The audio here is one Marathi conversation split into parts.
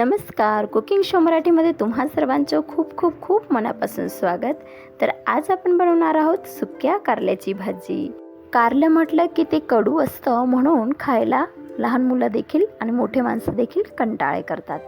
नमस्कार. कुकिंग शो मराठीमध्ये तुम्हा सर्वांचं खूप खूप खूप मनापासून स्वागत. तर आज आपण बनवणार आहोत सुक्या कारल्याची भाजी. कारलं म्हटलं की ते कडू असतं म्हणून खायला लहान मुलं देखील आणि मोठे माणसं देखील कंटाळे करतात.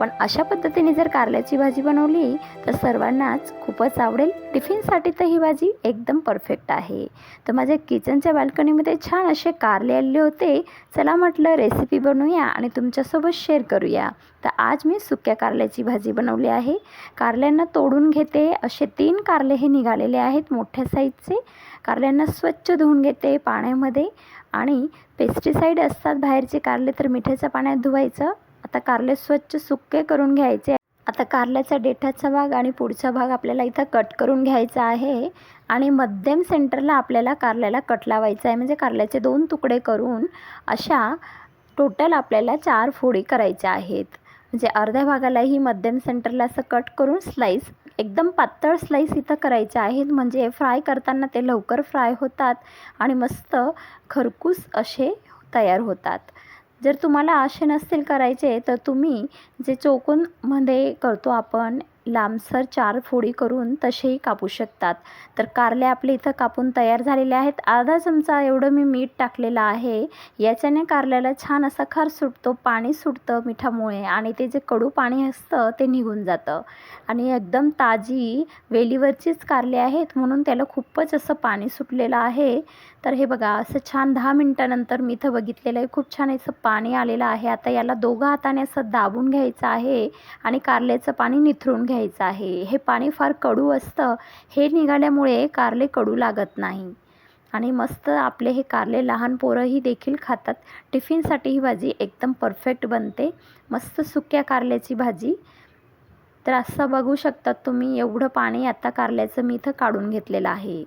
पण अशा पद्धतीने जर कारल्याची भाजी बनवली तर सर्वांनाच खूपच आवडेल. टिफिनसाठी तर ही भाजी एकदम परफेक्ट आहे. तर माझ्या किचनच्या बाल्कनीमध्ये छान असे कारले आले होते. चला म्हटलं रेसिपी बनवूया आणि तुमच्यासोबत शेअर करूया. तर आज मी सुक्या कारल्याची भाजी बनवली आहे. कारल्यांना तोडून घेते. असे तीन कारले हे निघालेले आहेत मोठ्या साईजचे. कारल्यांना स्वच्छ धुवून घेते पाण्यामध्ये. आणि पेस्टिसाईड असतात बाहेरचे कारले तर मिठाच्या पाण्यात धुवायचं. आता कारले स्वच्छ सुके करून घ्यायचे आता कारल्याचा देठाचा भाग आणि पुढचा भाग आपल्याला इथं कट करून घ्यायचा आहे आणि मध्यम सेंटरला आपल्याला कारल्याला कट लावायचा आहे. म्हणजे कारल्याचे दोन तुकडे करून अशा टोटल आपल्याला चार फोडी करायच्या आहेत. म्हणजे अर्ध्या भागालाही मध्यम सेंटरला असं कट करून स्लाईस एकदम पातळ स्लाईस इथं करायच्या आहेत. म्हणजे फ्राय करताना ते लवकर फ्राय होतात आणि मस्त खरकूस असे तयार होतात. जर तुम्हाला असे नसतील करायचे तर तुम्ही जे चौकोनमध्ये करतो आपण लांबसर चार फोडी करून तसेही कापू शकतात. तर कारले आपले इथं कापून तयार झालेले आहेत. अर्धा चमचा एवढं मी मीठ टाकलेलं आहे. याच्याने कारल्याला छान असा खार सुटतो पाणी सुटतं मिठामुळे आणि ते जे कडू पाणी असतं ते निघून जातं. आणि एकदम ताजी वेलीवरचीच कारले आहेत म्हणून त्याला खूपच असं पाणी सुटलेलं आहे. तर हे बघा असं छान दहा मिनटानंतर मी इथं बघितलेलं आहे. खूप छान असं पाणी आलेलं आहे. आता याला दोघं हाताने असं दाबून घ्यायचं आहे आणि कारल्याचं पाणी निथरून घ्यायचं आहे. हे पाणी फार कडू असतं हे निघाल्यामुळे कारले कडू लागत नाही. आणि मस्त आपले हे कारले लहान पोरंही देखील खातात. टिफिनसाठी ही भाजी एकदम परफेक्ट बनते. मस्त सुक्या कारल्याची भाजी. तर असं बघू शकतात तुम्ही एवढं पाणी आता कारल्याचं मी इथं काढून घेतलेलं आहे.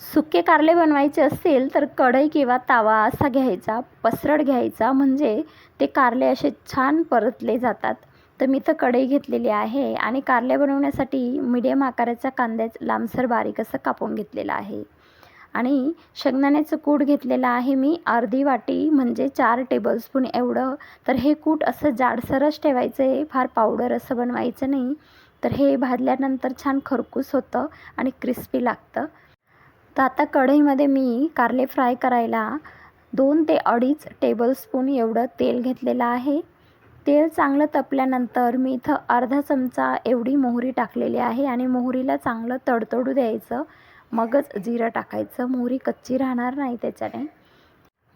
सुके कारले बनवायचे असतील तर कढई किंवा तावा असा घ्यायचा पसरड घ्यायचा. म्हणजे ते कारले असे छान परतले जातात. तर मी तर कढई घेतलेली आहे आणि कारले बनवण्यासाठी मिडियम आकाराचा कांद्याच लांबसर बारीक असं कापून घेतलेलं आहे. आणि शेंगदाण्याचं कूट घेतलेलं आहे मी अर्धी वाटी म्हणजे चार टेबलस्पून एवढं. तर हे कूट असं जाडसरच ठेवायचं आहे फार पावडर असं बनवायचं नाही. तर हे भाजल्यानंतर छान खरपूस होतं आणि क्रिस्पी लागतं. तर आता कढईमध्ये मी कारले फ्राय करायला दोन ते अडीच टेबलस्पून एवढं तेल घेतलेलं आहे. तेल चांगलं तपल्यानंतर मी इथं अर्धा चमचा एवढी मोहरी टाकलेली आहे आणि मोहरीला चांगलं तडतडू द्यायचं. मगच जिरं टाकायचं. मोहरी कच्ची राहणार नाही त्याच्याने.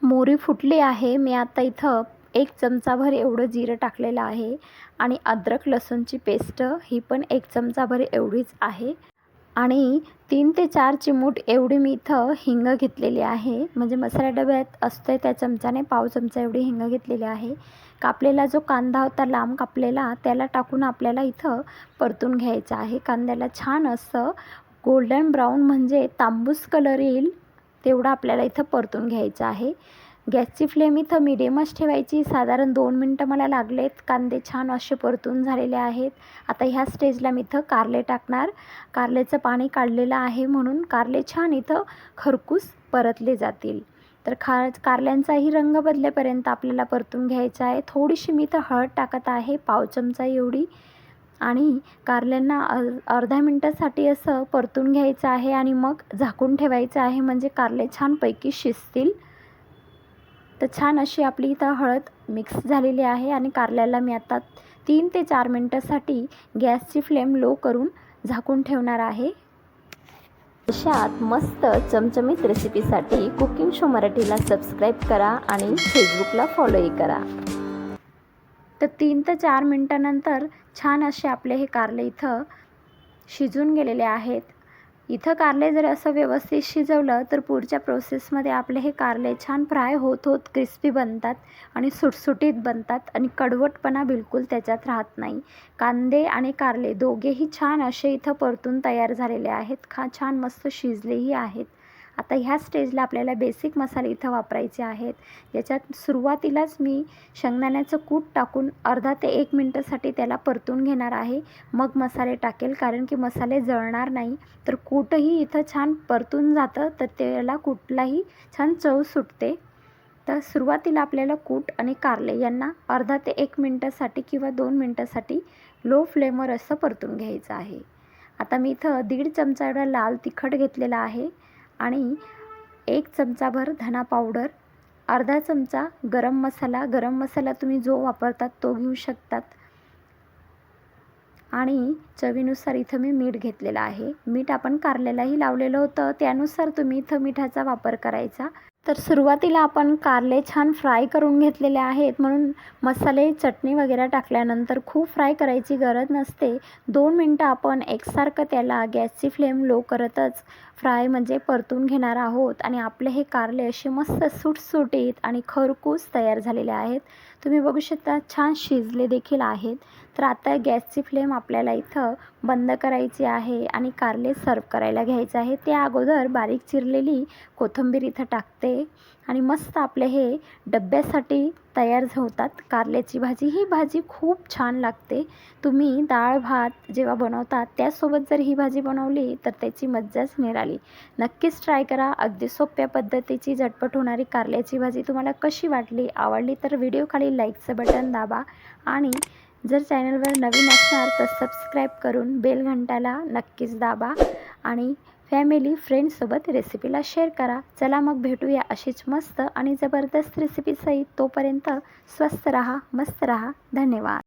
मोहरी फुटली आहे. मी आता इथं एक चमचाभर एवढं जिरं टाकलेलं आहे. आणि अद्रक लसूणची पेस्ट ही पण एक चमचाभर एवढीच आहे. आणि तीन ते चार चिमूट एवढी मी इथं हिंग घेतलेली आहे. म्हणजे मसाला डब्यात असते त्या चमच्याने पाव चमचा एवढी हिंग घेतलेली आहे. कापलेला जो कांदा होता लांब कापलेला त्याला टाकून आपल्याला इथं परतून घ्यायचा आहे. कांद्याला छान असं गोल्डन ब्राऊन म्हणजे तांबूस कलर येईल तेवढं आपल्याला इथं परतून घ्यायचं आहे. गॅसची फ्लेम इथं मिडियमच ठेवायची. साधारण दोन मिनटं मला लागलेत. कांदे छान असे परतून झालेले आहेत. आता ह्या स्टेजला मी इथं कारले टाकणार. कारलेचं पाणी काढलेलं आहे म्हणून कारले छान इथं खरकूस परतले जातील. तर खा कारल्यांचाही रंग बदलेपर्यंत आपल्याला परतून घ्यायचा आहे. थोडीशी मी इथं हळद टाकत आहे. पाव चमचा एवढी. आणि कारल्यांना अर अर्धा मिनटासाठी असं परतून घ्यायचं आहे आणि मग झाकून ठेवायचं आहे. म्हणजे कारले छानपैकी शिजतील. तर छान अशी आपली इथं हळद मिक्स झालेली आहे आणि कारल्याला मी आता तीन ते चार मिनटासाठी गॅसची फ्लेम लो करून झाकून ठेवणार आहे. अशात मस्त चमचमीत रेसिपीसाठी कुकिंग शो मराठीला सबस्क्राईब करा आणि फेसबुकला फॉलोही करा. तर तीन ते चार मिनटानंतर छान असे आपले हे कारले इथं शिजून गेलेले आहेत. इथं कारले जर असं व्यवस्थित शिजवलं तर पुढच्या प्रोसेसमध्ये आपले हे कारले छान फ्राय होत होत क्रिस्पी बनतात आणि सुटसुटीत बनतात आणि कडवटपणा बिलकुल त्याच्यात राहत नाही. कांदे आणि कारले दोघेही छान असे इथं परतून तयार झालेले आहेत. खा छान मस्त शिजलेही आहेत. आता ह्या स्टेजला आपल्याला बेसिक मसाले इथं वापरायचे आहेत. ज्याच्यात सुरुवातीलाच मी शेंगदाण्याचं कूट टाकून अर्धा ते एक मिनटासाठी त्याला परतून घेणार आहे. मग मसाले टाकेल कारण की मसाले जळणार नाही. तर कूटही इथं छान परतून जातं तर त्याला कुठलाही छान चव सुटते. तर सुरुवातीला आपल्याला कूट आणि कारले यांना अर्धा ते एक मिनटासाठी किंवा दोन मिनटासाठी लो फ्लेमवर असं परतून घ्यायचं आहे. आता मी इथं दीड चमचा एवढा लाल तिखट घेतलेला आहे. आणि एक चमचाभर धना पावडर अर्धा चमचा गरम मसाला गरम मसाला तुम्ही जो वापरतात तो घेऊ शकतात. आणि चवीनुसार इथं मी मीठ घेतलेलं आहे. मीठ आपण कारल्यालाही लावलेलं होतं त्यानुसार तुम्ही इथं मिठाचा वापर करायचा. तर सुरुवातीला आपण कारले छान फ्राय करून घेतलेले आहेत. म्हणून मसाले चटणी वगैरे टाकल्यानंतर खूप फ्राय करायची गरज नसते. दोन मिनटं आपण एकसारखं त्याला गॅसची फ्लेम लो करतच फ्राय म्हणजे परतून घेणार आहोत. आणि आपले हे कारले असे मस्त सुटसुटीत आणि खरकूस तयार झालेले आहेत. तुम्ही बघू शकता छान शिजले देखील आहेत. तर आता गॅसची फ्लेम आपल्याला इथं बंद करायची आहे आणि कारले सर्व करायला घ्यायचे आहे. त्या अगोदर बारीक चिरलेली कोथिंबीर इथं टाकते. आणि मस्त आपले हे डब्यासाठी तयार होतात. कारल्याची भाजी ही भाजी खूप छान लागते. तुम्ही डाळ भात जेव्हा बनवतात त्यासोबत जर ही भाजी बनवली तर त्याची मज्जाच निराली. नक्कीच ट्राय करा. अगदी सोप्या पद्धतीची झटपट होणारी कारल्याची भाजी तुम्हाला कशी वाटली आवडली तर व्हिडिओ खाली लाईकचं बटन दाबा. आणि जर चॅनलवर नवीन असणार तर सबस्क्राईब करून बेल घंटाला नक्कीच दाबा. आणि फॅमिली फ्रेंड्ससोबत रेसिपीला शेअर करा. चला मग भेटूया अशीच मस्त आणि जबरदस्त रेसिपीसहित तोपर्यंत स्वस्त रहा मस्त रहा. धन्यवाद.